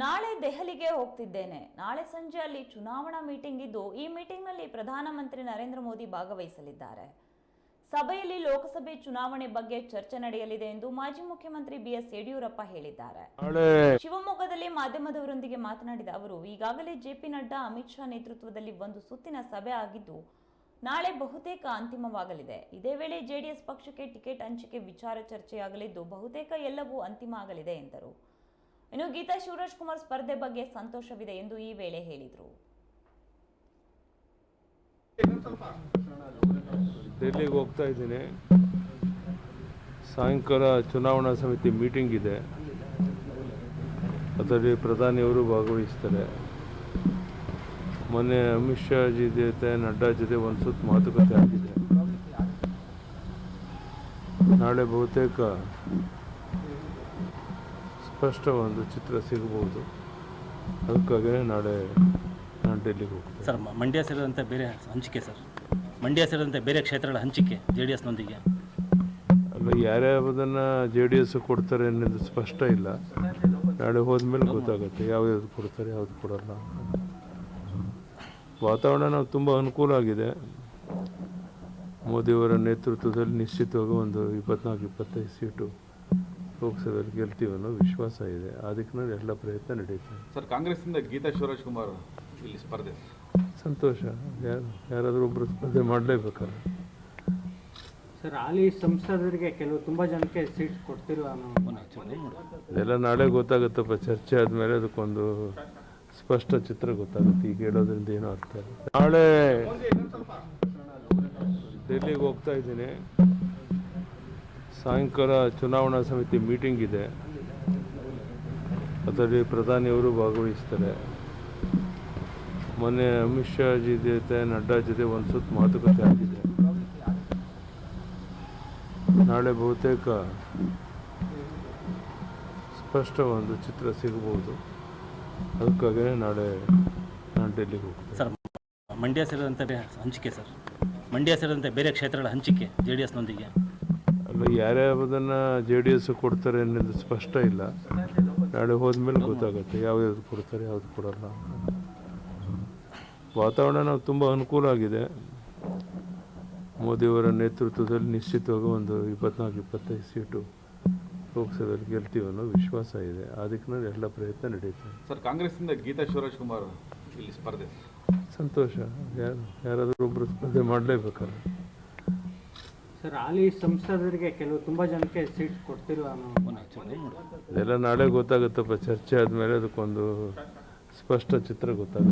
ನಾಳೆ ದೆಹಲಿಗೆ ಹೋಗ್ತಿದ್ದೇನೆ. ನಾಳೆ ಸಂಜೆ ಅಲ್ಲಿ ಚುನಾವಣಾ ಮೀಟಿಂಗ್ ಇದ್ದು ಈ ಮೀಟಿಂಗ್ನಲ್ಲಿ ಪ್ರಧಾನಮಂತ್ರಿ ನರೇಂದ್ರ ಮೋದಿ ಭಾಗವಹಿಸಲಿದ್ದಾರೆ. ಸಭೆಯಲ್ಲಿ ಲೋಕಸಭೆ ಚುನಾವಣೆ ಬಗ್ಗೆ ಚರ್ಚೆ ನಡೆಯಲಿದೆ ಎಂದು ಮಾಜಿ ಮುಖ್ಯಮಂತ್ರಿ ಬಿಎಸ್ ಯಡಿಯೂರಪ್ಪ ಹೇಳಿದ್ದಾರೆ. ಶಿವಮೊಗ್ಗದಲ್ಲಿ ಮಾಧ್ಯಮದವರೊಂದಿಗೆ ಮಾತನಾಡಿದ ಅವರು ಈಗಾಗಲೇ ಜೆಪಿ ನಡ್ಡಾ ಅಮಿತ್ ಶಾ ನೇತೃತ್ವದಲ್ಲಿ ಒಂದು ಸುತ್ತಿನ ಸಭೆ ಆಗಿದ್ದು ನಾಳೆ ಬಹುತೇಕ ಅಂತಿಮವಾಗಲಿದೆ. ಇದೇ ವೇಳೆ ಜೆಡಿಎಸ್ ಪಕ್ಷಕ್ಕೆ ಟಿಕೆಟ್ ಹಂಚಿಕೆ ವಿಚಾರ ಚರ್ಚೆಯಾಗಲಿದ್ದು ಬಹುತೇಕ ಎಲ್ಲವೂ ಅಂತಿಮ ಆಗಲಿದೆ ಎಂದರು. ಇನ್ನು ಗೀತಾ ಶಿವರಾಜ್ ಕುಮಾರ್ ಸ್ಪರ್ಧೆ ಬಗ್ಗೆ ಸಂತೋಷವಿದೆ ಎಂದು ಈ ವೇಳೆ ಹೇಳಿದರು. ದೆಹಲಿಗೆ ಹೋಗ್ತಾ ಇದ್ದೀನಿ. ಸಾಯಂಕಾಲ ಚುನಾವಣಾ ಸಮಿತಿ ಮೀಟಿಂಗ್ ಇದೆ. ಅದರಲ್ಲಿ ಪ್ರಧಾನಿಯವರು ಭಾಗವಹಿಸ್ತಾರೆ. ಮೊನ್ನೆ ಅಮಿತ್ ಶಾ ಜಿ ಜೊತೆ, ನಡ್ಡಾ ಜೊತೆ ಒಂದು ಸುತ್ತ ಮಾತುಕತೆ ಆಗಿದೆ. ನಾಳೆ ಬಹುತೇಕ ಸ್ಪಷ್ಟ ಒಂದು ಚಿತ್ರ ಸಿಗಬಹುದು ಅದಕ್ಕಾಗಿ ನಾಳೆ ನಾನು ಡೆಲ್ಲಿಗೆ ಹೋಗ್ತೀನಿ. ಸರ್ ಮ- ಮಂಡ್ಯ ಸೇರಿದಂತೆ ಬೇರೆ ಹಂಚಿಕೆ ಸರ್. ಮಂಡ್ಯ ಸೇರಿದಂತೆ ಬೇರೆ ಕ್ಷೇತ್ರಗಳ ಹಂಚಿಕೆ ಜೆ ಡಿ ಎಸ್ನೊಂದಿಗೆ ಅಲ್ಲ ಯಾರ್ಯಾವುದನ್ನು ಜೆ ಡಿ ಎಸ್ ಕೊಡ್ತಾರೆ ಅನ್ನೋದು ಸ್ಪಷ್ಟ ಇಲ್ಲ. ನಾಳೆ ಹೋದ್ಮೇಲೆ ಗೊತ್ತಾಗುತ್ತೆ ಯಾವ್ಯಾವ್ದು ಕೊಡ್ತಾರೆ ಯಾವ್ದು ಕೊಡಲ್ಲ ವಾತಾವರಣ ನಾವು ತುಂಬ ಅನುಕೂಲ ಆಗಿದೆ. ಮೋದಿಯವರ ನೇತೃತ್ವದಲ್ಲಿ ನಿಶ್ಚಿತವಾಗಿ ಒಂದು ಇಪ್ಪತ್ನಾಲ್ಕು ಇಪ್ಪತ್ತೈದು ಸೀಟು ಲೋಕಸಭೆಯಲ್ಲಿ ಗೆಲ್ತೀವಿ ಅನ್ನೋ ವಿಶ್ವಾಸ ಇದೆ. ಅದಕ್ಕೆ ದಿಕ್ಕಿನಲ್ಲಿ ಎಲ್ಲ ಪ್ರಯತ್ನ ನಡೀತದೆ ಸರ್ ಕಾಂಗ್ರೆಸ್ನಿಂದ ಗೀತಾ ಶಿವರಾಜ್ ಕುಮಾರ್ ಇಲ್ಲಿ ಸ್ಪರ್ಧೆ. ಸಂತೋಷ. ಯಾರು ಯಾರಾದರೂ ಒಬ್ಬರು ಸ್ಪರ್ಧೆ ಮಾಡಲೇಬೇಕಲ್ಲ ಸರ್ ಹಾಲಿ ಸಂಸದರಿಗೆ ಕೆಲವು ತುಂಬ ಜನಕ್ಕೆ ಸೀಟ್ ಕೊಡ್ತಿಲ್ಲ ಅನ್ನೋ ಅದೆಲ್ಲ ನಾಳೆ ಗೊತ್ತಾಗುತ್ತಪ್ಪ. ಚರ್ಚೆ ಆದಮೇಲೆ ಅದಕ್ಕೊಂದು ಸ್ಪಷ್ಟ ಚಿತ್ರ ಗೊತ್ತಾಗುತ್ತೆ. ಈಗ ಹೇಳೋದ್ರಿಂದ ಏನೋ ಅರ್ಥ ಇಲ್ಲ. ನಾಳೆ ಡೆಲ್ಲಿಗೆ ಹೋಗ್ತಾ ಇದ್ದೀನಿ. ಸಾಯಂಕಾಲ ಚುನಾವಣಾ ಸಮಿತಿ ಮೀಟಿಂಗ್ ಇದೆ. ಅದರಲ್ಲಿ ಪ್ರಧಾನಿಯವರು ಭಾಗವಹಿಸ್ತಾರೆ. ಮೊನ್ನೆ ಅಮಿತ್ ಶಾ ಜಿ ಜೊತೆ, ನಡ್ಡಾ ಜೊತೆ ಒಂದು ಸುತ್ತ ಮಾತುಕತೆ ಆಗಿದೆ. ನಾಳೆ ಬಹುತೇಕ ಸ್ಪಷ್ಟ ಒಂದು ಚಿತ್ರ ಸಿಗಬಹುದು. ಅದಕ್ಕಾಗಿ ನಾಳೆ ನಾನು ಡೆಲ್ಲಿಗೆ ಹೋಗ್ತೀನಿ. ಸರ್, ಮಂಡ್ಯ ಸೇರಿದಂತೆ ಹಂಚಿಕೆ ಸರ್. ಮಂಡ್ಯ ಸೇರಿದಂತೆ ಬೇರೆ ಕ್ಷೇತ್ರಗಳ ಹಂಚಿಕೆ ಜೆ ಡಿ ಎಸ್ನೊಂದಿಗೆ ಅಲ್ಲ ಯಾರ್ಯಾವುದನ್ನು ಜೆ ಡಿ ಎಸ್ ಕೊಡ್ತಾರೆ ಅನ್ನೋದು ಸ್ಪಷ್ಟ ಇಲ್ಲ. ನಾಳೆ ಹೋದ್ಮೇಲೆ ಗೊತ್ತಾಗುತ್ತೆ ಯಾವ್ಯಾವ್ದು ಕೊಡ್ತಾರೆ ಯಾವ್ದು ಕೊಡಲ್ಲ ವಾತಾವರಣ ನಾವು ತುಂಬ ಅನುಕೂಲ ಆಗಿದೆ. ಮೋದಿಯವರ ನೇತೃತ್ವದಲ್ಲಿ ನಿಶ್ಚಿತವಾಗಿ ಒಂದು ಇಪ್ಪತ್ನಾಲ್ಕು ಇಪ್ಪತ್ತೈದು ಸೀಟು ಲೋಕಸಭೆಯಲ್ಲಿ ಗೆಲ್ತೀವಿ ಅನ್ನೋ ವಿಶ್ವಾಸ ಇದೆ. ಅದಕ್ಕೆ ನಾವು ಎಲ್ಲ ಪ್ರಯತ್ನ ನಡೀತದೆ ಸರ್ ಕಾಂಗ್ರೆಸ್ನಿಂದ ಗೀತಾ ಶಿವರಾಜ್ ಕುಮಾರ್ ಇಲ್ಲಿ ಸ್ಪರ್ಧೆ. ಸಂತೋಷ. ಯಾರು ಯಾರಾದರೂ ಒಬ್ಬರು ಸ್ಪರ್ಧೆ ಮಾಡಲೇಬೇಕಲ್ಲ ಸರ್ ಹಾಲಿ ಸಂಸದರಿಗೆ ಕೆಲವು ತುಂಬ ಜನಕ್ಕೆ ಸೀಟ್ ಕೊಡ್ತಿಲ್ಲ ಅನ್ನೋ ಅದೆಲ್ಲ ನಾಳೆ ಗೊತ್ತಾಗುತ್ತಪ್ಪ. ಚರ್ಚೆ ಆದಮೇಲೆ ಅದಕ್ಕೊಂದು ಸ್ಪಷ್ಟ ಚಿತ್ರ ಗೊತ್ತಾಗುತ್ತೆ.